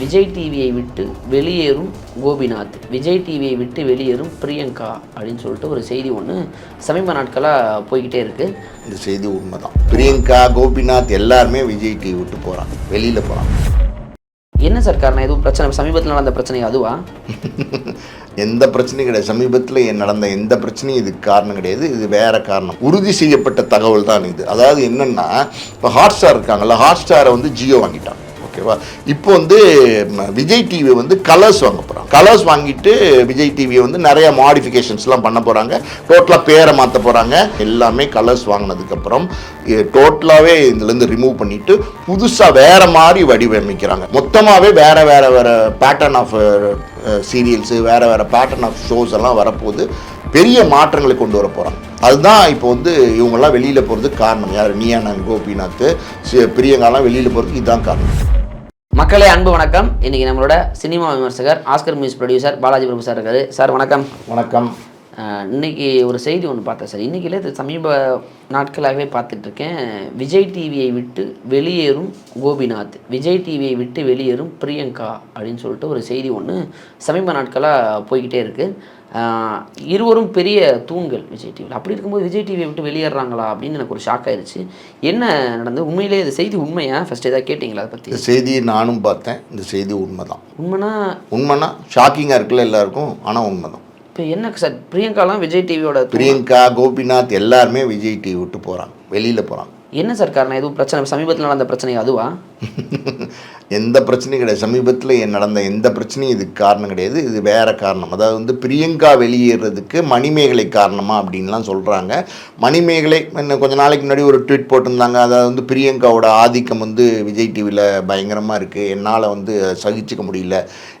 விஜய் டிவியை விட்டு வெளியேறும் கோபிநாத். விஜய் டிவியை விட்டு வெளியேறும் பிரியங்கா அப்படின்னு சொல்லிட்டு ஒரு செய்தி ஒன்று சமீப நாட்களாக போய்கிட்டே இருக்குது இந்த செய்தி உண்மைதான். பிரியங்கா கோபிநாத் எல்லாருமே விஜய் டிவி விட்டு போகிறாங்க வெளியில் போகிறாங்க என்ன சார் காரணம்? எதுவும் பிரச்சனை? சமீபத்தில் நடந்த பிரச்சனை அதுவா? எந்த பிரச்சனையும் கிடையாது. சமீபத்தில் நடந்த எந்த பிரச்சனையும் இதுக்கு காரணம் கிடையாது. இது வேற காரணம். உறுதி செய்யப்பட்ட தகவல் தான் இது. அதாவது என்னன்னா இப்போ ஹாட் ஸ்டார் இருக்காங்கல்ல ஹாட் ஸ்டாரை வந்து ஜியோ வாங்கிட்டாங்க. ஓகேவா? இப்போ வந்து விஜய் டிவி வந்து கலர்ஸ் வாங்க போகிறாங்க கலர்ஸ் வாங்கிட்டு விஜய் டிவியை வந்து நிறைய மாடிஃபிகேஷன்ஸ்லாம் பண்ண போகிறாங்க டோட்டலாக பேரை மாற்ற போகிறாங்க எல்லாமே கலர்ஸ் வாங்கினதுக்கப்புறம் டோட்டலாகவே இதுலேருந்து ரிமூவ் பண்ணிட்டு புதுசாக வேறு மாதிரி வடிவமைக்கிறாங்க. மொத்தமாகவே வேறு வேறு வேறு பேட்டர்ன் ஆஃப் சீரியல்ஸு வேறு வேறு பேட்டர்ன் ஆஃப் ஷோஸ் எல்லாம் வரப்போகுது. பெரிய மாற்றங்களை கொண்டு வர போகிறாங்க அதுதான் இப்போ வந்து இவங்கெல்லாம் வெளியில் போகிறதுக்கு காரணம். யார்? நீயா நான் கோபிநாத் பிரியங்காலாம் வெளியில் போகிறதுக்கு இதுதான் காரணம். மக்களே அன்பு வணக்கம். இன்னைக்கு நம்மளோட சினிமா விமர்சகர் Oscar music producer Balaji Prabhu sir இருக்காரு. சார் வணக்கம். வணக்கம். இன்னைக்கு ஒரு செய்தி ஒன்று பார்த்தேன் சார். இது சமீப நாட்களாகவே பார்த்துட்டு இருக்கேன் விஜய் டிவியை விட்டு வெளியேறும் கோபிநாத். விஜய் டிவியை விட்டு வெளியேறும் பிரியங்கா அப்படின்னு சொல்லிட்டு ஒரு செய்தி ஒன்று சமீப நாட்களாக போய்கிட்டே இருக்குது இருவரும் பெரிய தூண்கள் விஜய் டிவியில் அப்படி இருக்கும்போது விஜய் டிவியை விட்டு வெளியேறாங்களா அப்படின்னு எனக்கு ஒரு ஷாக் ஆயிருச்சு. என்ன நடந்தது? உண்மையிலே இது செய்தி உண்மையா? ஃபர்ஸ்ட் ஏதாவது கேட்டிங்களா அதை பற்றி இந்த செய்தியை நானும் பார்த்தேன். இந்த செய்தி உண்மைதான். உண்மைனா? உண்மைனா ஷாக்கிங்காக இருக்குல்ல எல்லாருக்கும் ஆனால் உண்மைதான். இப்போ என்ன சார் பிரியங்காலாம் விஜய் டிவியோட பிரியங்கா கோபிநாத் எல்லாருமே விஜய் டிவி விட்டு போகிறாங்க வெளியில் போகிறாங்க என்ன சார் காரணம்? எதுவும் பிரச்சனை? சமீபத்தில் நடந்த பிரச்சனை அதுவா? எந்த பிரச்சனையும் கிடையாது. சமீபத்தில் நடந்த எந்த பிரச்சனையும் இதுக்கு காரணம் கிடையாது. இது வேறு காரணம். அதாவது வந்து பிரியங்கா வெளியேறதுக்கு மணிமேகலை காரணமாக அப்படின்லாம் சொல்கிறாங்க மணிமேகலை இன்னும் கொஞ்சம் நாளைக்கு முன்னாடி ஒரு ட்வீட் போட்டிருந்தாங்க. அதாவது வந்து பிரியங்காவோட ஆதிக்கம் வந்து விஜய் டிவியில் பயங்கரமாக இருக்குது என்னால் வந்து சகிச்சுக்க முடியல.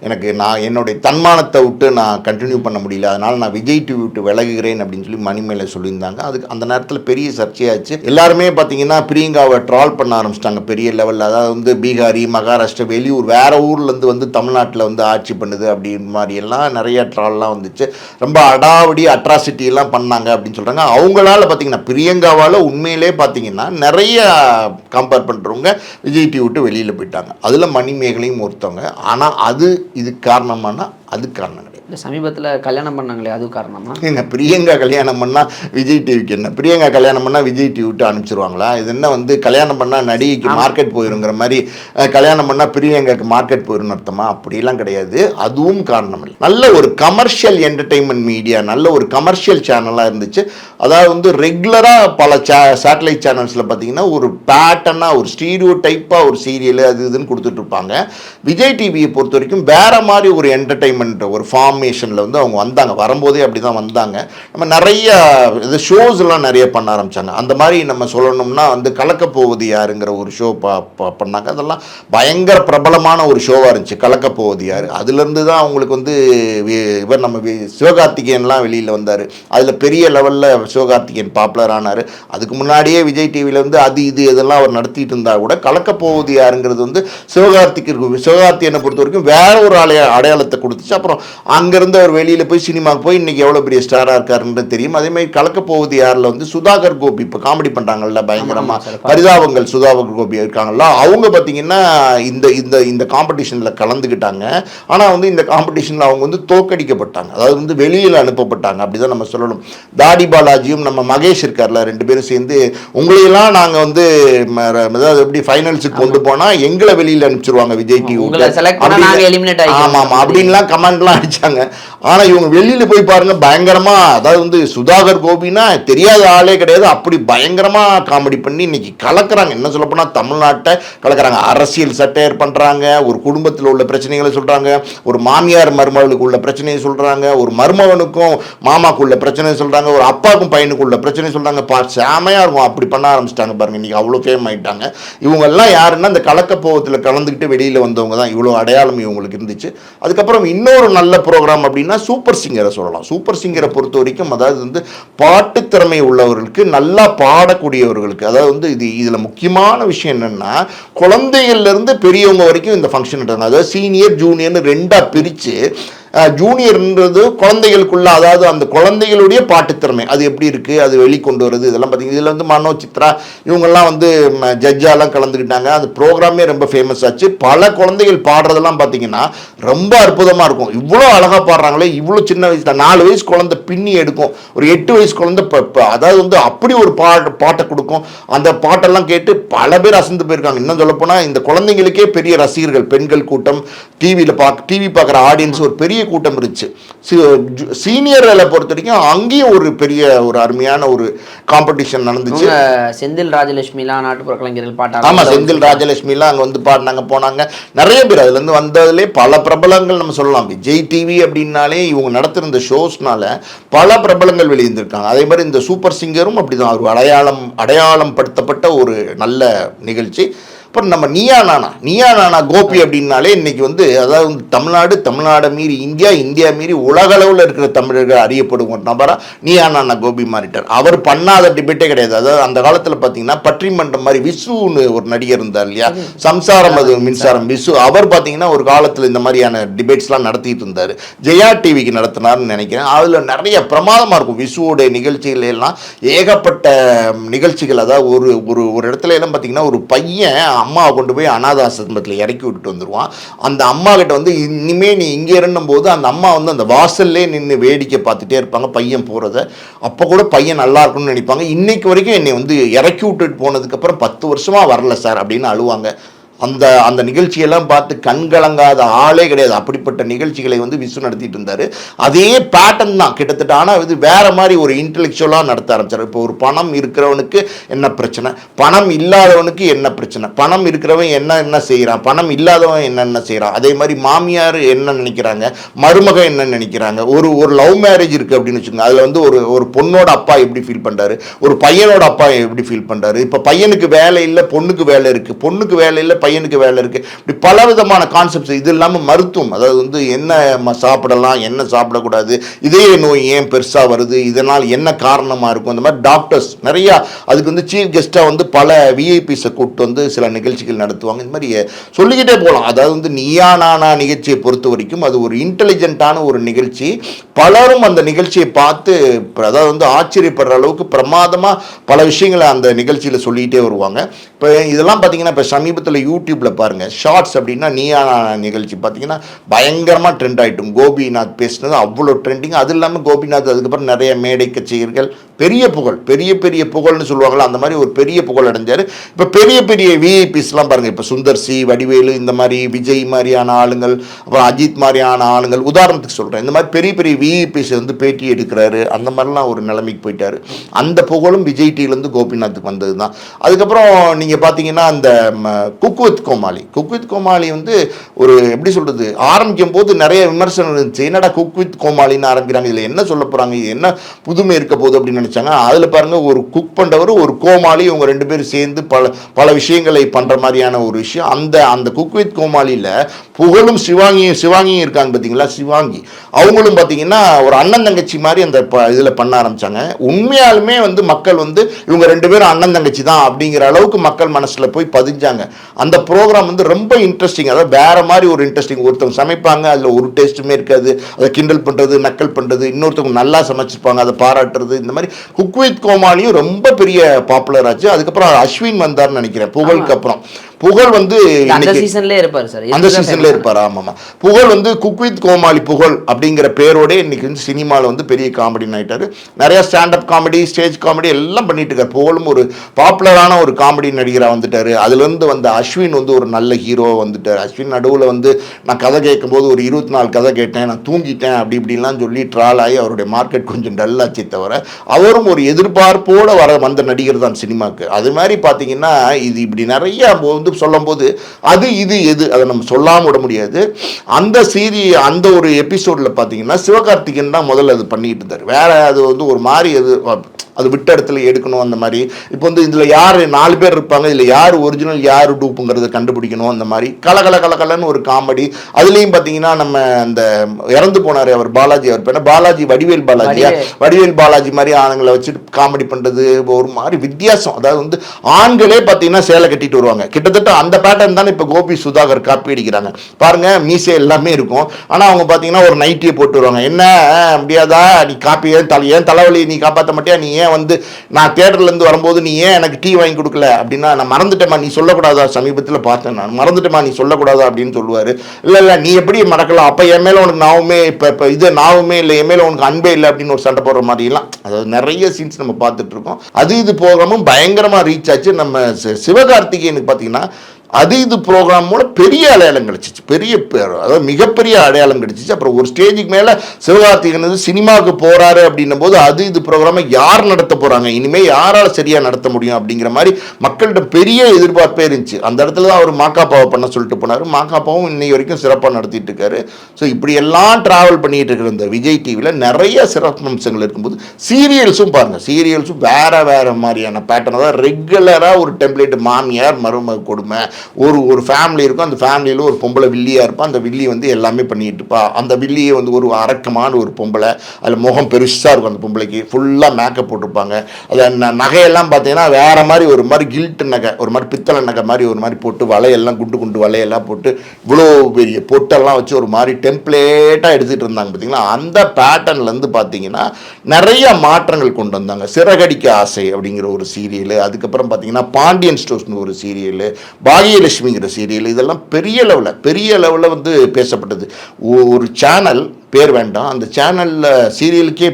எனக்கு நான் என்னுடைய தன்மானத்தை விட்டு நான் கண்டினியூ பண்ண முடியல. அதனால் நான் விஜய் டிவி விட்டு விலகுகிறேன் அப்படின்னு சொல்லி மணிமேலை சொல்லியிருந்தாங்க. அதுக்கு அந்த நேரத்தில் பெரிய சர்ச்சையாச்சு. எல்லாருமே பார்த்தீங்கன்னா பிரியங்காவை ட்ரால் பண்ண ஆரம்பிச்சிட்டாங்க. பெரிய லெவலில் அதாவது வந்து பீகாரி மகாராஷ்டிரா வெளியூர் வேற ஊர்லேருந்து வந்து தமிழ்நாட்டில் வந்து ஆட்சி பண்ணுது அப்படின்னு மாதிரி எல்லாம் நிறைய ட்ரால்லாம் வந்துச்சு. ரொம்ப அடாவடி அட்ராசிட்டி எல்லாம் பண்ணாங்க அப்படின்னு சொல்கிறாங்க அவங்களால பார்த்தீங்கன்னா பிரியங்காவால் உண்மையிலே பார்த்தீங்கன்னா நிறைய கம்பேர் பண்ணுறவங்க விஜய் டிவி விட்டு வெளியில் போயிட்டாங்க. அதில் மணிமேகலையும் ஒருத்தவங்க. ஆனால் அது இது காரணமானா அது காரணம் இல்லை சமீபத்தில் கல்யாணம் பண்ணாங்களே அது காரணமா? என்ன பிரியங்கா கல்யாணம் பண்ணால் விஜய் டிவிக்கு என்ன? பிரியங்கா கல்யாணம் பண்ணால் விஜய் டிவி விட்டு அனுப்பிச்சிருவாங்களா? இது என்ன வந்து கல்யாணம் பண்ணால் நடிகைக்கு மார்க்கெட் போயிருங்கிற மாதிரி கல்யாணம் பண்ணால் பிரியங்காக்கு மார்க்கெட் போயிடும் அர்த்தமா? அப்படிலாம் கிடையாது. அதுவும் காரணம் இல்லை. நல்ல ஒரு கமர்ஷியல் என்டர்டெயின்மெண்ட் மீடியா நல்ல ஒரு கமர்ஷியல் சேனலாக இருந்துச்சு. அதாவது வந்து ரெகுலராக பல சே சேட்டலைட் சேனல்ஸில் பார்த்தீங்கன்னா ஒரு பேட்டர்னாக ஒரு ஸ்டீரியோ டைப்பாக ஒரு சீரியல் அது இதுன்னு கொடுத்துட்ருப்பாங்க விஜய் டிவியை பொறுத்த வரைக்கும் வேறு மாதிரி ஒரு என்டர்டைன்மெண்ட் ஒரு ஃபார்மேஷனில் வந்து அவங்க வந்தாங்க. வரும்போதே அப்படி தான் வந்தாங்க. நம்ம நிறைய இது ஷோஸ்லாம் நிறைய பண்ண ஆரம்பித்தாங்க அந்த மாதிரி நம்ம சொல்லணும்னா வந்து கலக்கப் போவது யாருங்கிற ஒரு ஷோ பா பண்ணாங்க. அதெல்லாம் பயங்கர பிரபலமான ஒரு ஷோவாக இருந்துச்சு. கலக்கப் போவது யார் அதுலேருந்து தான் அவங்களுக்கு வந்து இவர் நம்ம சிவகார்த்திகேயன்லாம் வெளியில் வந்தார். அதில் பெரிய லெவலில் சிவகார்த்திகேயன் பாப்புலர் ஆனார். அதுக்கு முன்னாடியே விஜய் டிவியில் வந்து அது இது இதெல்லாம் அவர் நடத்திட்டு இருந்தா கூட கலக்கப் போவது யாருங்கிறது வந்து சிவகார்த்திக்கு சிவகார்த்திகனை பொறுத்த வரைக்கும் வேற ஒரு அடைய அடையாளத்தை கொடுத்துச்சு. அப்புறம் அங்கேருந்து அவர் வெளியில் போய் சினிமாவுக்கு போய் இன்னைக்கு எவ்வளோ பெரிய ஸ்டாராக இருக்காருன்றது தெரியும். அதே மாதிரி கலக்கப் போவது யாரில் வந்து சுதாகர் கோபி இப்போ காமெடி பண்ணுறாங்கல்ல பயங்கரமாக. பரிதாபங்கள் சுதாகர் கோபி இருக்காங்கல்ல அவங்க பார்த்தீங்கன்னா இந்த இந்த இந்த காம்படிஷனில் கலந்துக்கிட்டாங்க ஆனால் வந்து இந்த காம்படிஷனில் அவங்க வந்து தோக்கடிக்கப்பட்டாங்க அதாவது வந்து வெளியில் அனுப்பப்பட்டாங்க. அப்படிதான் நம்ம சொல்லணும். தாடி பாலாஜியும் நம்ம மகேஷ் இருக்கார்ல ரெண்டு பேரும் சேர்ந்து உங்களையெல்லாம் நாங்கள் வந்து அதாவது எப்படி ஃபைனல்ஸுக்கு கொண்டு போனால் எங்களை வெளியில் அனுப்பிச்சிருவாங்க விஜய் டிவி. ஆமாம் ஆமாம் அப்படின்லாம் கமெண்ட்லாம் அடிச்சாங்க. ஆனால் இவங்க வெளியில் போய் பாருங்க பயங்கரமாக அதாவது வந்து சுதாகர் கோபினா தெரியாத ஆளே கிடையாது. அப்படி பயங்கரமாக காமெடி பண்ணி இன்னைக்கு கலக்குறாங்க. என்ன சொல்ல போனால் தமிழ்நாட்டை வளர்க்குறாங்க அரசியல் சட்டையர் பண்ணுறாங்க ஒரு குடும்பத்தில் உள்ள பிரச்சனைகளை சொல்கிறாங்க ஒரு மாமியார் மருமகளுக்கு உள்ள பிரச்சனையை சொல்கிறாங்க ஒரு மருமகனுக்கும் மாமாவுக்கு உள்ள பிரச்சனையை சொல்கிறாங்க ஒரு அப்பாவுக்கும் பையனுக்கு உள்ள பிரச்சனையை சொல்கிறாங்க பா செமையாக இருக்கும். அப்படி பண்ண ஆரம்பிச்சிட்டாங்க பாருங்க. இன்னைக்கு அவ்வளோ ஃபேம் ஆகிட்டாங்க இவங்கெல்லாம் யாருன்னா இந்த கலக்கப்போகத்தில் கலந்துக்கிட்டு வெளியில் வந்தவங்க தான். இவ்வளோ அடையாளம் இவங்களுக்கு இருந்துச்சு. அதுக்கப்புறம் இன்னொரு நல்ல ப்ரோக்ராம் அப்படின்னா சூப்பர் சிங்கரை சொல்லலாம். சூப்பர் சிங்கரை பொறுத்த வரைக்கும் அதாவது வந்து பாட்டு திறமை உள்ளவர்களுக்கு நல்லா பாடக்கூடியவர்களுக்கு அதாவது வந்து இது இதில் முக்கியமான விஷயம் என்னென்னா குழந்தைகள்லேருந்து பெரியவங்க வரைக்கும் இந்த ஃபங்க்ஷன் அதாவது சீனியர் ஜூனியர்னு ரெண்டாக பிரித்து ஜூனியர்ன்றது குழந்தைகளுக்குள்ள அதாவது அந்த குழந்தைகளுடைய பாட்டுத்திறமை. அது எப்படி இருக்குது அது வெளிக்கொண்டு வருது. இதெல்லாம் பார்த்தீங்கன்னா இதில் வந்து மனோ சித்ரா இவங்கெல்லாம் வந்து ஜட்ஜாலாம் கலந்துக்கிட்டாங்க. அந்த ப்ரோக்ராமே ரொம்ப ஃபேமஸ் ஆச்சு. பல குழந்தைகள் பாடுறதெல்லாம் பார்த்தீங்கன்னா ரொம்ப அற்புதமாக இருக்கும். இவ்வளோ அழகாக பாடுறாங்களே இவ்வளோ சின்ன வயசில் நாலு வயசு குழந்தை பின்னி எடுக்கும். ஒரு எட்டு வயசு குழந்தை அதாவது வந்து அப்படி ஒரு பாட்டு பாட்டை கொடுக்கும். அந்த பாட்டெல்லாம் கேட்டு பல பேர் அசந்து போயிருக்காங்க. இன்னும் சொல்லப்போனால் இந்த குழந்தைங்களுக்கே பெரிய ரசிகர்கள் பெண்கள் கூட்டம் டிவியில் பார்க்க டிவி பார்க்குற ஆடியன்ஸ் ஒரு பெரிய கூட்டம் இருந்துச்சு. சீனியர்களை பொறுத்த வரைக்கும் அங்கேயும் ஒரு பெரிய ஒரு அருமையான ஒரு காம்படிஷன் நடந்துச்சு. செந்தில் ராஜலட்சுமிலாம் நாட்டுப்புற கலைஞர்கள் பாட்டாளர். ஆமா செந்தில் ராஜலட்சுமிலாம் அங்க வந்து பாடினாங்க போனாங்க. நிறைய பேர் அதுல இருந்து வந்ததுலே பல பிரபலங்கள் நம்ம சொல்லலாம். விஜய் டிவி அப்படின்னாலே இவங்க நடத்துகிற ஷோஸ்னால பல பிரபலங்கள் வெளியிருந்திருக்காங்க. அதே மாதிரி இந்த சூப்பர் சிங்கரும் அப்படிதான். ஒரு அடையாளம் அடையாளம் படுத்தப்பட்ட ஒரு நல்ல நிகழ்ச்சி. அப்புறம் நம்ம நீயா நானா? நீயா நானா கோபி அப்படின்னாலே இன்னைக்கு வந்து அதாவது வந்து தமிழ்நாடு தமிழ்நாடை மீறி இந்தியா இந்தியா மீறி உலக அளவில் இருக்கிற தமிழர்கள் அறியப்படும் ஒரு நபரா நீயா நானா கோபி மாறிட்டார். அவர் பண்ணாத டிபேட்டே கிடையாது. அதாவது அந்த காலத்தில் பார்த்தீங்கன்னா பற்றிமன்றம் மாதிரி விசுன்னு ஒரு நடிகர் இருந்தார் இல்லையா? சம்சாரம் அது மின்சாரம் விசு. அவர் பார்த்தீங்கன்னா ஒரு காலத்தில் இந்த மாதிரியான டிபேட்ஸ்லாம் நடத்திட்டு இருந்தார். ஜெயா டிவிக்கு நடத்தினார்னு நினைக்கிறேன். அதில் நிறைய பிரமாதமாக இருக்கும். விசுவோடைய நிகழ்ச்சிகள் எல்லாம் ஏகப்பட்ட நிகழ்ச்சிகள். அதாவது ஒரு ஒரு ஒரு இடத்துல எல்லாம் பார்த்தீங்கன்னா ஒரு பையன் அம்மாவை கொண்டு போய் அனாதாசிரமத்தில் இறக்கி விட்டுட்டு வந்துடுவான் அந்த அம்மா கிட்ட வந்து இனிமே நீ இங்கே இருந்தும் போது அந்த அம்மா வந்து அந்த வாசல்லே நின்று வேடிக்கை பார்த்துட்டே இருப்பாங்க பையன் போகிறத அப்போ கூட பையன் நல்லா இருக்கணும்னு நினைப்பாங்க. இன்னைக்கு வரைக்கும் என்னை வந்து இறக்கி விட்டுட்டு போனதுக்கப்புறம் பத்து வருஷமாக வரல சார் அப்படின்னு அழுவாங்க. அந்த அந்த நிகழ்ச்சியெல்லாம் பார்த்து கண்கலங்காத ஆளே கிடையாது. அப்படிப்பட்ட நிகழ்ச்சிகளை வந்து விசு நடத்திட்டு இருந்தார். அதே பேட்டர்ன் தான். கிட்டத்தட்ட ஆனால் இது வேற மாதிரி ஒரு இன்டெலெக்சுவலாக நடத்த ஆரம்பிச்சார். இப்போ ஒரு பணம் இருக்கிறவனுக்கு என்ன பிரச்சனை? பணம் இல்லாதவனுக்கு என்ன பிரச்சனை? பணம் இருக்கிறவன் என்ன என்ன செய்கிறான் பணம் இல்லாதவன் என்னென்ன செய்கிறான் அதே மாதிரி மாமியார் என்ன நினைக்கிறாங்க? மருமக என்ன நினைக்கிறாங்க? ஒரு ஒரு லவ் மேரேஜ் இருக்குது அப்படின்னு வச்சுக்கோங்க. அதில் வந்து ஒரு ஒரு பொண்ணோட அப்பா எப்படி ஃபீல் பண்ணுறாரு ஒரு பையனோட அப்பா எப்படி ஃபீல் பண்ணுறாரு இப்போ பையனுக்கு வேலை இல்லை பொண்ணுக்கு வேலை இருக்குது பொண்ணுக்கு வேலை இல்லை பையனுக்கு வேலை இருக்குது இப்படி பல விதமான கான்செப்ட்ஸ் இது இல்லாமல் மருத்துவம் அதாவது வந்து என்ன சாப்பிடலாம் என்ன சாப்பிடக்கூடாது இதய நோய் ஏன் பெருசாக வருது இதனால் என்ன காரணமாக இருக்கும் அந்த மாதிரி டாக்டர்ஸ் நிறையா அதுக்கு வந்து சீஃப் கெஸ்ட்டாக வந்து பல விஐபிஸை கூப்பிட்டு வந்து சில நிகழ்ச்சிகள் நடத்துவாங்க. இந்த மாதிரி சொல்லிக்கிட்டே போகலாம். அதாவது வந்து நீயா நானா நிகழ்ச்சியை பொறுத்த வரைக்கும் அது ஒரு இன்டெலிஜென்ட்டான ஒரு நிகழ்ச்சி. பலரும் அந்த நிகழ்ச்சியை பார்த்து அதாவது வந்து ஆச்சரியப்படுற அளவுக்கு பிரமாதமாக பல விஷயங்களை அந்த நிகழ்ச்சியில் சொல்லிக்கிட்டே வருவாங்க. இப்போ இதெல்லாம் பார்த்தீங்கன்னா இப்போ சமீபத்தில் யூடியூப்பில் பாருங்கள் ஷார்ட்ஸ் அப்படின்னா நீயா நிகழ்ச்சி. பார்த்தீங்கன்னா பயங்கரமாக ட்ரெண்ட் ஆகிட்டும் கோபிநாத் பேசினது அவ்வளோ ட்ரெண்டிங் அது இல்லாமல் கோபிநாத் அதுக்கப்புறம் நிறைய மேடை கச்சேரிகள் பெரிய புகழ் பெரிய பெரிய புகழ்னு சொல்லுவாங்களா அந்த மாதிரி ஒரு பெரிய புகழ் அடைஞ்சார். இப்போ பெரிய பெரிய விஐபிஸ்லாம் பாருங்கள் இப்போ சுந்தர் சி வடிவேலு இந்த மாதிரி விஜய் மாதிரியான ஆளுங்கள் அப்புறம் அஜித் மாதிரியான ஆளுங்கள். உதாரணத்துக்கு சொல்கிறேன் இந்த மாதிரி பெரிய பெரிய விஐபிஸ் வந்து பேட்டி எடுக்கிறாரு. அந்த மாதிரிலாம் ஒரு நிலைமைக்கு போயிட்டார். அந்த புகழும் விஜய் டிவிலேருந்து கோபிநாத்துக்கு வந்தது தான் அதுக்கப்புறம் நீங்கள் பார்த்தீங்கன்னா அந்த cook with Comali. Cook with Comali வந்து ஒரு எப்படி சொல்கிறது ஆரம்பிக்கும் போது நிறைய விமர்சனம் இருந்துச்சு. என்னடா குக் வித் கோமாளின்னு ஆரம்பிக்கிறாங்க இதில் என்ன சொல்ல போகிறாங்க இது என்ன புதுமை இருக்க போகுது அப்படின்னு நினச்சாங்க. அதில் பாருங்கள் ஒரு குக் பண்ணுறவர் ஒரு கோமாளி இவங்க ரெண்டு பேரும் சேர்ந்து பல பல விஷயங்களை பண்ணுற மாதிரியான ஒரு விஷயம். அந்த அந்த குக் வித் கோமாளியில் புகழும் சிவாங்கியும் சிவாங்கியும் இருக்காங்க பார்த்தீங்களா சிவாங்கி. அவங்களும் பார்த்தீங்கன்னா ஒரு அண்ணன் தங்கச்சி மாதிரி அந்த இதில் பண்ண ஆரம்பிச்சாங்க. உண்மையாலுமே வந்து மக்கள் வந்து இவங்க ரெண்டு பேரும் அண்ணன் தங்கச்சி தான் அப்படிங்கிற அளவுக்கு மக்கள் மனசில் போய் பதிஞ்சாங்க. அந்த ப்ரோக்ராம் வந்து ரொம்ப இன்ட்ரெஸ்டிங் அதாவது வேற மாதிரி ஒரு இன்ட்ரெஸ்டிங் ஒருத்தவங்க சமைப்பாங்க அதில் ஒரு டேஸ்ட்டுமே இருக்காது. அதை கிண்டல் பண்ணுறது நக்கல் பண்ணுறது இன்னொருத்தவங்க நல்லா சமைச்சிருப்பாங்க அதை பாராட்டுறது இந்த மாதிரி குக் வித் கோமாளியும் ரொம்ப பெரிய பாப்புலர் ஆச்சு. அதுக்கப்புறம் அஸ்வின் வந்தார்னு நினைக்கிறேன் புகழுக்கு அப்புறம். புகழ் வந்து அந்த சீசன்லயே இருப்பாரு சார் அந்த சீசன்ல இருப்பார். ஆமாமா. புகழ் வந்து குக் வித் கோமாளி புகழ் அப்படிங்கிற பேரோட இன்னைக்கு வந்து சினிமாவில் வந்து பெரிய காமெடின்னு ஆயிட்டாரு. நிறைய ஸ்டாண்டப் காமெடி ஸ்டேஜ் காமெடி எல்லாம் பண்ணிட்டு இருக்காரு. புகழும் ஒரு பாப்புலரான ஒரு காமெடி நடிகராக வந்துட்டாரு. அதுல இருந்து வந்த அஸ்வின் வந்து ஒரு நல்ல ஹீரோ வந்துட்டார். அஸ்வின் நடுவில் வந்து நான் கதை கேட்கும்போது ஒரு இருபத்தி நாலு கதை கேட்டேன். நான் தூங்கிட்டேன் அப்படி இப்படின்லாம் சொல்லி ட்ரால் ஆகி அவருடைய மார்க்கெட் கொஞ்சம் டல்லாச்சே தவிர அவரும் ஒரு எதிர்பார்ப்போட வர வந்த நடிகர் தான் சினிமாக்கு. அது மாதிரி பார்த்தீங்கன்னா இது இப்படி நிறைய வந்து சொல்லும்போது அது இது எது அதை நம்ம சொல்லாம விட முடியாது. அந்த சீரி அந்த ஒரு எபிசோடில் பார்த்தீங்கன்னா சிவகார்த்திகேயன் தான் முதல்ல அது பண்ணிட்டு இருந்தார். வேற அது வந்து ஒரு மாதிரி அது அது விட்ட இடத்துல எடுக்கணும் அந்த மாதிரி. இப்போ வந்து இதில் யார் நாலு பேர் இருப்பாங்க இதில் யார் ஒரிஜினல் யார் டூப்புங்கிறத கண்டுபிடிக்கணும் அந்த மாதிரி. கல கல கல கலன்னு ஒரு காமெடி. அதுலேயும் பார்த்தீங்கன்னா நம்ம அந்த இறந்து போனார் அவர் பாலாஜி அவர் பேர்? பாலாஜி வடிவேல் பாலாஜியா வடிவேல். பாலாஜி மாதிரி ஆளுங்களை வச்சுட்டு காமெடி பண்ணுறது ஒரு மாதிரி வித்தியாசம். அதாவது வந்து ஆண்களே பார்த்தீங்கன்னா சேலை கட்டிட்டு வருவாங்க. கிட்டத்தட்ட கிட்டத்தட்ட அந்த பேட்டர்ன் தானே இப்போ கோபி சுதாகர் காப்பி அடிக்கிறாங்க. பாருங்க மீசை எல்லாமே இருக்கும். ஆனால் அவங்க பார்த்தீங்கன்னா ஒரு நைட்டியை போட்டு வருவாங்க. என்ன? முடியாதா? நீ காப்பி ஏன் தலை ஏன் தலைவலி? நீ காப்பாற்ற மாட்டியா? நீ ஏன் வந்து நான் தேட்டர்லேருந்து வரும்போது நீ ஏன் எனக்கு டீ வாங்கி கொடுக்கல? அப்படின்னா நான் மறந்துட்டேமா நீ சொல்லக்கூடாதா? சமீபத்தில் பார்த்தேன் நான். மறந்துட்டேமா நீ சொல்லக்கூடாதா? அப்படின்னு சொல்லுவார். இல்லை இல்லை நீ எப்படி மறக்கலாம்? அப்போ என் மேலே உனக்கு நாவுமே இப்போ இப்போ இது நாவுமே இல்லை. என் மேலே உனக்கு அன்பே இல்லை அப்படின்னு ஒரு சண்டை போடுற மாதிரிலாம். அதாவது நிறைய சீன்ஸ் நம்ம பார்த்துட்டு இருக்கோம். அது இது போகாமல் பயங்கரமாக ரீச் ஆச்சு. நம்ம சி- சிவகார்த்திகேயனுக்கு பார்த்தீங்கன்னா Merci. அது இது ப்ரோக்ராம் மூலம் பெரிய அடையாளம் கிடைச்சிச்சு. பெரிய பேர் அதாவது மிகப்பெரிய அடையாளம் கிடைச்சிச்சு. அப்புறம் ஒரு ஸ்டேஜுக்கு மேலே சிவகார்த்திகன் வந்து சினிமாவுக்கு போகிறாரு அப்படின்னும் போது அது இது ப்ரோக்ராமை யார் நடத்த போகிறாங்க இனிமேல் யாரால் சரியாக நடத்த முடியும் அப்படிங்கிற மாதிரி மக்கள்கிட்ட பெரிய எதிர்பார்ப்பே இருந்துச்சு. அந்த இடத்துல தான் அவர் மாக்காப்பாவை பண்ண சொல்லிட்டு போனார். மாக்காப்பாவும் இன்னைக்கு வரைக்கும் சிறப்பாக நடத்திட்டு இருக்காரு. ஸோ இப்படி எல்லாம் பண்ணிகிட்டு பண்ணிட்டு இருக்கிற இந்த விஜய் டிவியில் நிறைய சிறப்பம்சங்கள் இருக்கும்போது சீரியல்ஸும் பாருங்கள் சீரியல்ஸும் வேற வேற மாதிரியான பேட்டர்ன் தான் ரெகுலராக ஒரு டெம்ப்ளேட் மாமியார் மருமக கொடுமை ஒரு ஒரு ஃபேமிலி இருக்கும் அந்த ஃபேமிலியில் ஒரு பொம்பளை வில்லியாக இருப்பா அந்த வில்லி வந்து எல்லாமே பண்ணிகிட்டு இருப்பா. அந்த வில்லியை வந்து ஒரு அரக்கமான ஒரு பொம்பளை. அதில் முகம் பெருசாக இருக்கும் அந்த பொம்பளைக்கு. ஃபுல்லாக மேக்கப் போட்டிருப்பாங்க. அதை ந- நகையெல்லாம் பார்த்தீங்கன்னா வேறு மாதிரி ஒரு மாதிரி கில்ட் நகை ஒரு மாதிரி பித்தளை நகை மாதிரி ஒரு மாதிரி போட்டு வலையெல்லாம் குண்டு குண்டு வலையெல்லாம் போட்டு இவ்வளோ பெரிய பொட்டெல்லாம் வச்சு ஒரு மாதிரி டெம்ப்ளேட்டாக எடுத்துகிட்டு இருந்தாங்க பார்த்தீங்களா அந்த பேட்டர்ன்லேருந்து பார்த்தீங்கன்னா நிறைய மாற்றங்கள் கொண்டு வந்தாங்க. சிறகடிக்க ஆசை அப்படிங்கிற ஒரு சீரியல் அதுக்கப்புறம் பார்த்தீங்கன்னா பாண்டியன் ஸ்டோர்ஸ்னு ஒரு சீரியல் பாகியலட்சுமிங்கிற சீரியல் இதெல்லாம் பெரிய லெவலில் பெரிய லெவலில் வந்து பேசப்பட்டது. ஒரு சேனல் பேர் வேண்டாம். அந்த சேனலில் சீரியலுக்கே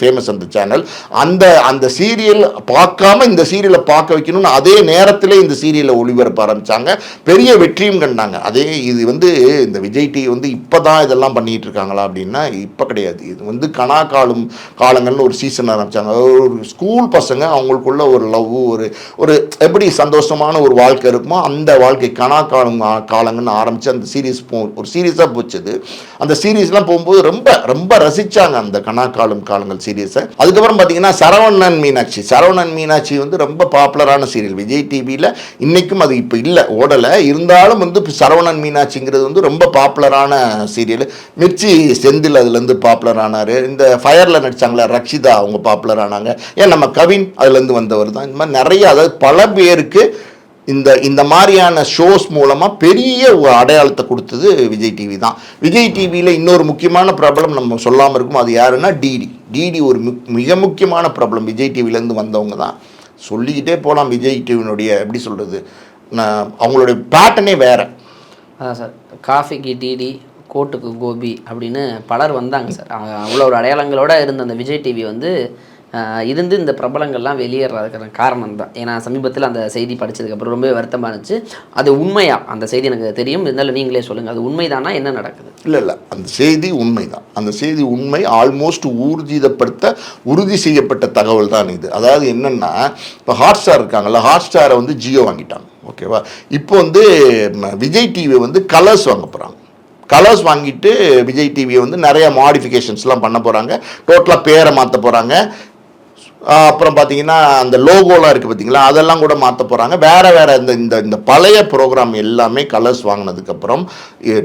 ஃபேமஸ் அந்த சேனல் அந்த அந்த சீரியல் பார்க்காம இந்த சீரியலை பார்க்க வைக்கணும்னு அதே நேரத்தில் இந்த சீரியலை ஒளிபரப்ப ஆரம்பித்தாங்க பெரிய வெற்றியும் கண்டாங்க. அதே இது வந்து இந்த விஜய் டிவி வந்து இப்போ தான் இதெல்லாம் பண்ணிட்டு இருக்காங்களா அப்படின்னா இப்போ கிடையாது. இது வந்து கனா காலம் காலங்கள்னு ஒரு சீசன் ஆரம்பித்தாங்க ஒரு ஸ்கூல் பசங்க அவங்களுக்குள்ள ஒரு லவ் ஒரு ஒரு எப்படி சந்தோஷமான ஒரு வாழ்க்கை இருக்குமோ அந்த வாழ்க்கை கனா காலம் காலங்கள்னு ஆரம்பித்து அந்த சீரீஸ் போ ஒரு சீரீஸாக போச்சுது அந்த சீரீஸ்லாம் போகும்போது ரொம்ப ரொம்ப ரசிச்சாங்க அந்த கணாக்காலும் காலங்கள் சீரியஸை அதுக்கப்புறம் பார்த்தீங்கன்னா சரவணன் மீனாட்சி. சரவணன் மீனாட்சி வந்து ரொம்ப பாப்புலரான சீரியல் விஜய் டிவியில் இன்னைக்கும் அது இப்போ இல்லை ஓடலை. இருந்தாலும் வந்து சரவணன் மீனாட்சிங்கிறது வந்து ரொம்ப பாப்புலரான சீரியல் மிர்ச்சி செந்தில் அதுலேருந்து பாப்புலர் ஆனார். இந்த ஃபயரில் நடித்தாங்களே ரக்ஷிதா அவங்க பாப்புலர் ஆனாங்க. ஏன் நம்ம கவின் அதுலேருந்து வந்தவர் தான். இந்த மாதிரி நிறைய அதாவது பல பேருக்கு இந்த இந்த மாதிரியான ஷோஸ் மூலமாக பெரிய ஒரு அடையாளத்தை கொடுத்தது விஜய் டிவி தான். விஜய் டிவியில் இன்னொரு முக்கியமான பிரபலம் நம்ம சொல்லாமல் இருக்கும். அது யாருன்னா டிடி டிடி ஒரு மிக முக்கியமான பிரபலம் விஜய் டிவிலேருந்து வந்தவங்க தான். சொல்லிக்கிட்டே போகலாம் விஜய் டிவினுடைய எப்படி சொல்கிறது அவங்களுடைய பேட்டர்னே வேறு. அதான் சார். காஃபிக்கு டிடி கோட்டுக்கு கோபி அப்படின்னு பலர் வந்தாங்க சார். அவ்வளோ ஒரு அடையாளங்களோட இருந்த அந்த விஜய் டிவி வந்து இருந்து இந்த பிரபலங்கள்லாம் வெளியேறதுக்கான காரணம் தான் ஏன்னா சமீபத்தில் அந்த செய்தி படித்ததுக்கப்புறம் ரொம்பவே வருத்தமாக இருந்துச்சு. அது உண்மையாக அந்த செய்தி எனக்கு தெரியும். இருந்தாலும் நீங்களே சொல்லுங்கள் அது உண்மைதானா? என்ன நடக்குது? இல்லை இல்லை. அந்த செய்தி உண்மை தான் அந்த செய்தி உண்மை ஆல்மோஸ்ட் ஊர்ஜிதப்படுத்த உறுதி செய்யப்பட்ட தகவல் தான் இது. அதாவது என்னென்னா இப்போ ஹாட் ஸ்டார் இருக்காங்கல்ல ஹாட் ஸ்டாரை வந்து ஜியோ வாங்கிட்டாங்க. ஓகேவா? இப்போ வந்து விஜய் டிவி வந்து கலர்ஸ் வாங்க போகிறாங்க கலர்ஸ் வாங்கிட்டு விஜய் டிவியை வந்து நிறைய மாடிஃபிகேஷன்ஸ்லாம் பண்ண போகிறாங்க டோட்டலாக பேரை மாற்ற போகிறாங்க அப்புறம் பார்த்தீங்கன்னா அந்த லோகோலாம் இருக்குது பார்த்தீங்களா அதெல்லாம் கூட மாற்ற போகிறாங்க வேறு வேறு இந்த இந்த இந்த பழைய ப்ரோக்ராம் எல்லாமே கலர்ஸ் வாங்கினதுக்கப்புறம்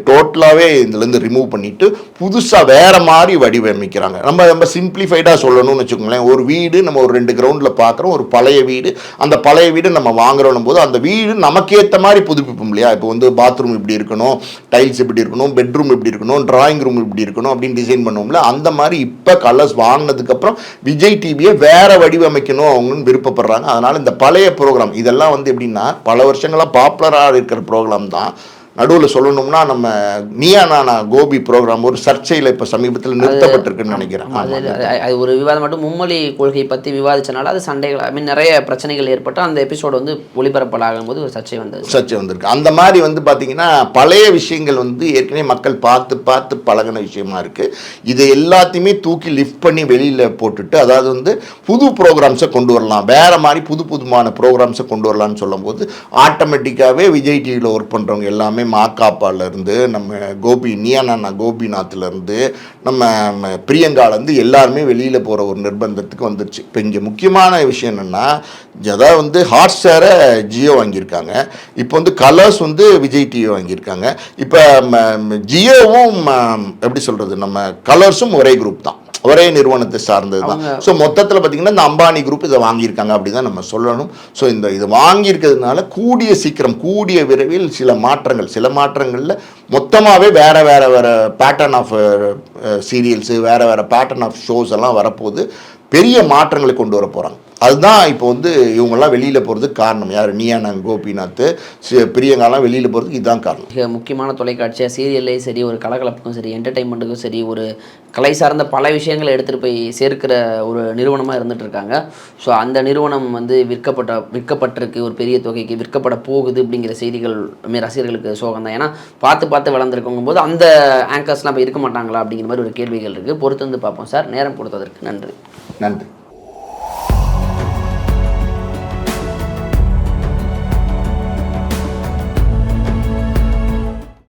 டோட்டலாகவே இதுலேருந்து ரிமூவ் பண்ணிவிட்டு புதுசாக வேறு மாதிரி வடிவமைக்கிறாங்க. நம்ம ரொம்ப சிம்பிளிஃபைடாக சொல்லணும்னு வச்சுக்கோங்களேன். ஒரு வீடு நம்ம ஒரு ரெண்டு கிரவுண்டில் பார்க்குறோம் ஒரு பழைய வீடு. அந்த பழைய வீடு நம்ம வாங்குறோம் போது அந்த வீடு நமக்கேற்ற மாதிரி புதுப்பிப்போம் இல்லையா? இப்போ வந்து பாத்ரூம் இப்படி இருக்கணும் டைல்ஸ் இப்படி இருக்கணும் பெட்ரூம் இப்படி இருக்கணும் ட்ராயிங் ரூம் இப்படி இருக்கணும் அப்படின்னு டிசைன் பண்ணுவோம்ல அந்த மாதிரி இப்போ கலர்ஸ் வாங்கினதுக்கப்புறம் விஜய் டிவியை வேறு வடிவமைக்கணும் அவங்கன்னு விருப்பப்படுறாங்க. அதனால இந்த பழைய ப்ரோக்ராம் இதெல்லாம் வந்து எப்படின்னா பல வருஷங்களாக பாப்புலராக இருக்கிற ப்ரோக்ராம் தான். நடுவில் சொல்லணும்னா நம்ம நீயா நானா கோபி ப்ரோக்ராம் ஒரு சர்ச்சையில் இப்போ சமீபத்தில் நிறுத்தப்பட்டிருக்குன்னு நினைக்கிறேன். அது ஒரு விவாதம் மட்டும் மும்மொழி கொள்கையை பற்றி விவாதிச்சனால அது சண்டைகள் ஐ மீன் நிறைய பிரச்சனைகள் ஏற்பட்டு அந்த எபிசோடு வந்து ஒளிபரப்பலாகும் போது ஒரு சர்ச்சை வந்தது. சர்ச்சை வந்திருக்கு. அந்த மாதிரி வந்து பார்த்தீங்கன்னா பழைய விஷயங்கள் வந்து ஏற்கனவே மக்கள் பார்த்து பார்த்து பழகின விஷயமா இருக்குது இதை எல்லாத்தையுமே தூக்கி லிஃப்ட் பண்ணி வெளியில் போட்டுட்டு அதாவது வந்து புது ப்ரோக்ராம்ஸை கொண்டு வரலாம். வேறு மாதிரி புது புதுமான ப்ரோக்ராம்ஸை கொண்டு வரலாம்னு சொல்லும்போது ஆட்டோமேட்டிக்காகவே விஜய் டிவியில் ஒர்க் பண்ணுறவங்க எல்லாமே மாக்காப்பால இருந்து நம்ம கோபி நியானா கோபிநாத்லேருந்து நம்ம பிரியங்காலேருந்து எல்லாருமே வெளியில் போகிற ஒரு நிர்பந்தத்துக்கு வந்துருச்சு. இப்போ இங்கே முக்கியமான விஷயம் என்னென்னா அதாவது வந்து ஹாட் ஸ்டாரை ஜியோ வாங்கியிருக்காங்க. இப்போ வந்து கலர்ஸ் வந்து விஜய் டிவி வாங்கியிருக்காங்க. இப்போ ம, ஜியோவும் ம, எப்படி சொல்கிறது நம்ம கலர்ஸும் ஒரே குரூப் தான். ஒரே நிறுவனத்தை சார்ந்தது தான் ஸோ மொத்தத்தில் பார்த்தீங்கன்னா இந்த அம்பானி குரூப் இதை வாங்கியிருக்காங்க அப்படி தான் நம்ம சொல்லணும். ஸோ இந்த இது வாங்கியிருக்கிறதுனால கூடிய சீக்கிரம் கூடிய விரைவில் சில மாற்றங்கள் சில மாற்றங்களில் மொத்தமாகவே வேற வேற வேற பேட்டர்ன் ஆஃப் சீரியல்ஸு வேற வேற பேட்டர்ன் ஆஃப் ஷோஸ் எல்லாம் வரப்போகுது பெரிய மாற்றங்களை கொண்டு வர போகிறாங்க அதுதான் இப்போ வந்து இவங்கெல்லாம் வெளியில் போகிறதுக்கு காரணம். யார்? நீயானங் கோபிநாத். சி- பிரியங்காலாம் வெளியில் போகிறதுக்கு இதுதான் காரணம். மிக முக்கியமான தொலைக்காட்சியாக சீரியல்லையும் சரி ஒரு கலகலப்புக்கும் சரி என்டர்டைன்மெண்ட்டுக்கும் சரி ஒரு கலை சார்ந்த பல விஷயங்களை எடுத்துகிட்டு போய் சேர்க்கிற ஒரு நிறுவனமாக இருந்துட்டு இருக்காங்க ஸோ அந்த நிறுவனம் வந்து விற்கப்பட்ட விற்கப்பட்டிருக்கு. ஒரு பெரிய தொகைக்கு விற்கப்பட போகுது அப்படிங்கிற செய்திகள் ரசிகர்களுக்கு சோகம் தான் ஏன்னா பார்த்து பார்த்து வளர்ந்துருக்கும் போது அந்த ஆங்கர்ஸ்லாம் இப்போ இருக்க மாட்டாங்களா அப்படிங்கிற மாதிரி ஒரு கேள்விகள் இருக்குது பொறுத்து வந்து பார்ப்போம் சார். நேரம் கொடுத்ததற்கு நன்றி. நன்றி.